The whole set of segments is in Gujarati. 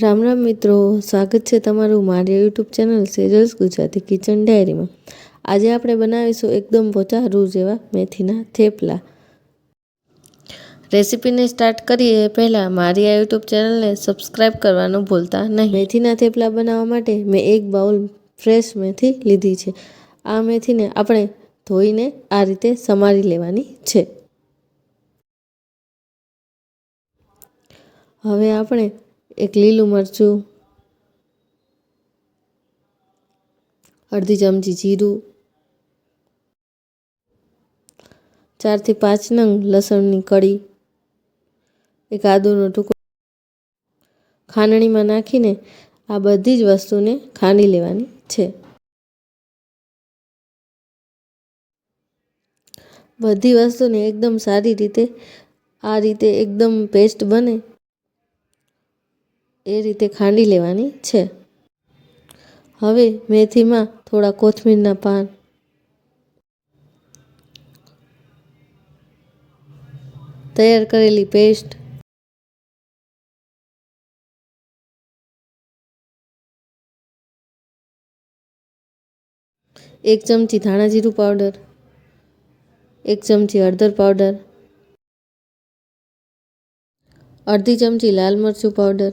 રામ રામ મિત્રો, સ્વાગત છે તમારું મારી YouTube channel Sejal's Gujarati kitchen ડાયરીમાં. આજે આપણે બનાવીશું એકદમ પોચા રૂ જેવા મેથીના થેપલા. રેસીપીને સ્ટાર્ટ કરીએ, પહેલાં મારી આ યુટ્યુબ ચેનલને સબસ્ક્રાઈબ કરવાનું ભૂલતા નહીં. મેથીના થેપલા બનાવવા માટે મેં એક બાઉલ ફ્રેશ મેથી લીધી છે. આ મેથીને આપણે ધોઈને આ રીતે સમારી લેવાની છે. હવે આપણે એક લીલું મરચું, અડધી ચમચી જીરું, ચારથી પાંચ નંગ લસણની કળી, એક આદુનો ટુકડો ખાંડણીમાં નાખીને આ બધી જ વસ્તુને ખાંડી લેવાની છે. બધી વસ્તુને એકદમ સારી રીતે, આ રીતે એકદમ પેસ્ટ બને એ રીતે ખાંડી લેવાની છે. હવે મેથીમાં થોડા કોથમીરના પાન. તૈયાર કરેલી પેસ્ટ. એક ચમચી ધાણા જીરું પાવડર. એક ચમચી હળદર પાવડર. અડધી ચમચી લાલ મરચું પાવડર.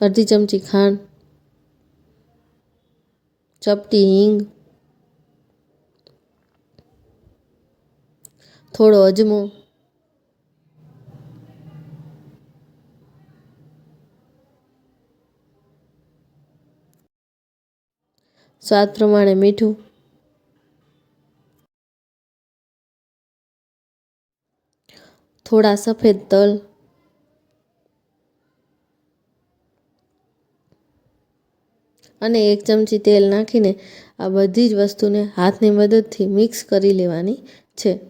અડધી ચમચી ખાંડ ચપટી હિંગ થોડો અજમો સ્વાદ પ્રમાણે મીઠું થોડા સફેદ તલ અને એક ચમચી તેલ નાખીને આ બધી જ વસ્તુને હાથની મદદથી મિક્સ કરી લેવાની છે.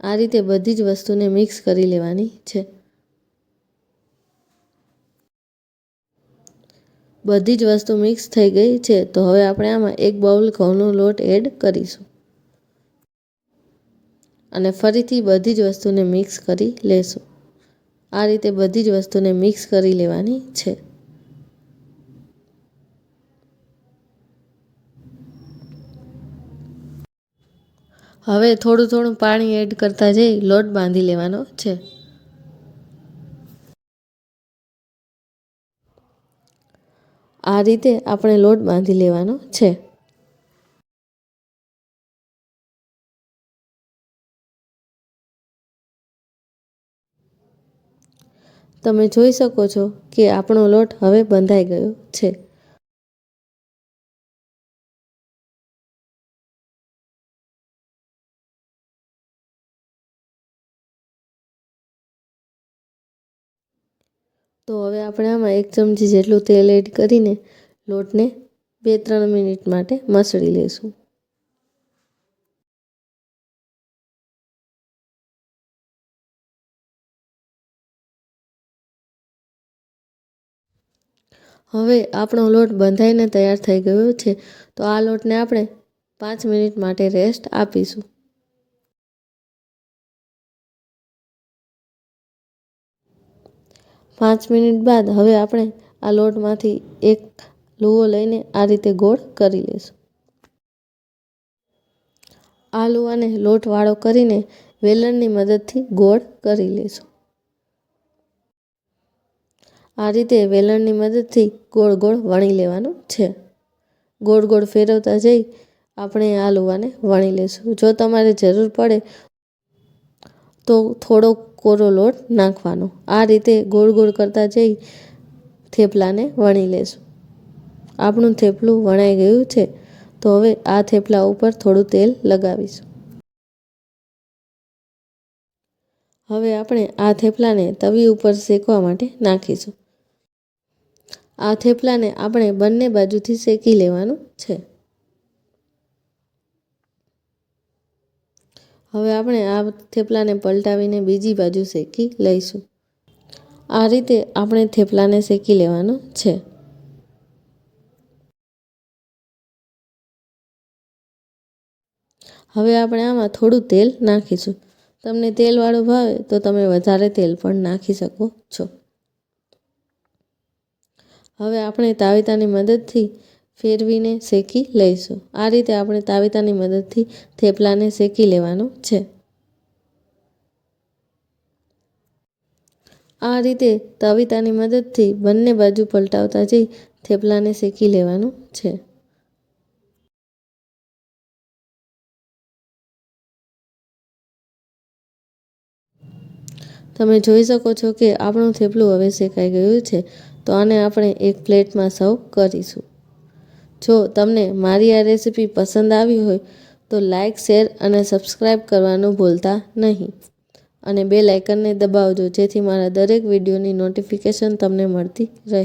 આ રીતે બધી જ વસ્તુને મિક્સ કરી લેવાની છે. બધી જ વસ્તુ મિક્સ થઈ ગઈ છે તો હવે આપણે આમાં એક બાઉલ ઘઉંનો લોટ એડ કરીશું. અને ફરીથી બધી જ વસ્તુને મિક્સ કરી લેશું. આ રીતે બધી જ વસ્તુને મિક્સ કરી લેવાની છે. હવે થોડું થોડું પાણી એડ કરતા જઈ લોટ બાંધી લેવાનો છે. આ રીતે આપણે લોટ બાંધી લેવાનો છે. તમે જોઈ શકો છો કે આપણો લોટ હવે બંધાઈ ગયો છે. તો હવે આપણે આમાં એક ચમચી જેટલું તેલ એડ કરીને લોટને બે ત્રણ મિનિટ માટે મસળી લઈશું. હવે આપણો લોટ બંધાઈને તૈયાર થઈ ગયો છે, તો આ લોટને આપણે પાંચ મિનિટ માટે રેસ્ટ આપીશું. પાંચ મિનિટ બાદ હવે આપણે આ લોટમાંથી એક લુઓ લઈને આ રીતે ગોળ કરી લઈશું આ લુવાને લોટવાળો કરીને વેલણની મદદથી ગોળ કરી લઈશું આ રીતે વેલણની મદદથી ગોળ ગોળ વણી લેવાનું છે. ગોળ ગોળ ફેરવતા જઈ આપણે આ લુવાને વણી લઈશું જો તમારે જરૂર પડે તો થોડો કોરો લોટ નાખવાનો. આ રીતે ગોળ ગોળ કરતા જઈ થેપલાને વણી લેશું. આપણું થેપલું વણાઈ ગયું છે, તો હવે આ થેપલા ઉપર થોડું તેલ લગાવીશું. હવે આપણે આ થેપલાને તવી ઉપર શેકવા માટે નાખીશું. આ થેપલાને આપણે બંને બાજુથી શેકી લેવાનું છે. હવે આપણે આ થેપલાને પલટાવીને બીજી બાજુ શેકી લઈશું. આ રીતે આપણે થેપલાને શેકી લેવાનું છે. હવે આપણે આમાં થોડું તેલ નાખીશું. તમને તેલવાળું ભાવે તો તમે વધારે તેલ પણ નાખી શકો છો. હવે આપણે તાવેતાની મદદથી ફેરવીને શેકી લઈશું. આ રીતે આપણે તાવેતાની મદદથી થેપલાને શેકી લેવાનું છે. આ રીતે તવિતાની મદદથી બંને બાજુ પલટાવતા જઈ થેપલાને શેકી લેવાનું છે. તમે જોઈ શકો છો કે આપણું થેપલું હવે શેકાઈ ગયું છે. તો આને આપણે એક પ્લેટમાં સર્વ કરીશું. જો તમને મારી આ રેસીપી પસંદ આવી હોય, તો લાઇક શેર અને સબસ્ક્રાઈબ કરવાનું ભૂલતા નહીં. અને બે લાઇકનને દબાવજો, જેથી મારા દરેક વિડીયોની નોટિફિકેશન તમને મળતી રહે.